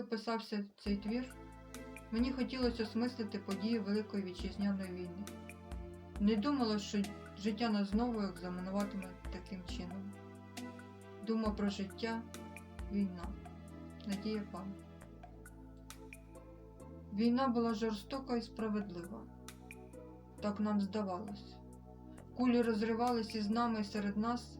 коли писався цей твір, мені хотілося осмислити події Великої Вітчизняної війни. Не думала, що життя нас знову екзаменуватиме таким чином. Дума про життя, війна. Надія Пан. Війна була жорстока і справедлива. Так нам здавалось. Кулі розривались із нами і серед нас.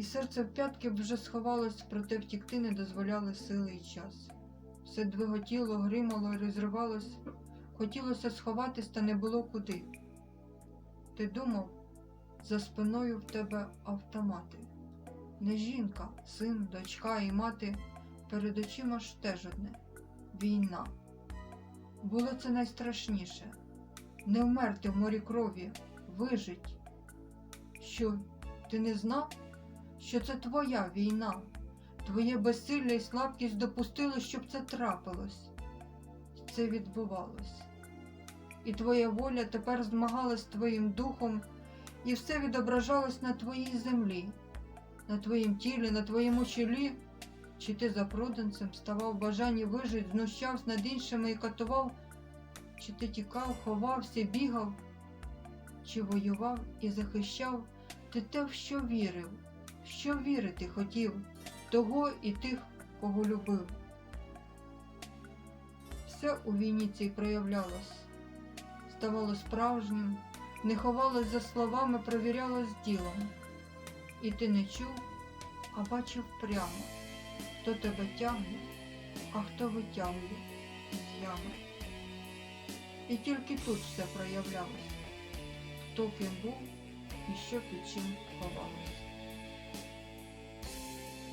І серце в п'ятки вже сховалось, проте втікти не дозволяли сили і час. Все двиготіло, гримало і розривалось. Хотілося сховатись, та не було куди. Ти думав, за спиною в тебе автомати. Не жінка, син, дочка і мати, перед очима ж теж одне війна. Було це найстрашніше не вмерти в морі крові, вижить. Що, ти не знав, що це твоя війна, твоє безсилля і слабкість допустили, щоб це трапилось. Це відбувалось. І твоя воля тепер змагалась з твоїм духом, і все відображалось на твоїй землі, на твоїм тілі, на твоєму чолі. Чи ти за проданцем ставав в бажанні вижить, знущався над іншими і катував, чи ти тікав, ховався, бігав, чи воював і захищав ти те, в що вірив, що вірити хотів, того і тих, кого любив. Все у війні цій проявлялось, ставало справжнім, не ховалось за словами, провірялось ділом. І ти не чув, а бачив прямо, хто тебе тягне, а хто витягує з ями. І тільки тут все проявлялось, хто ким був і що під чим ховалось.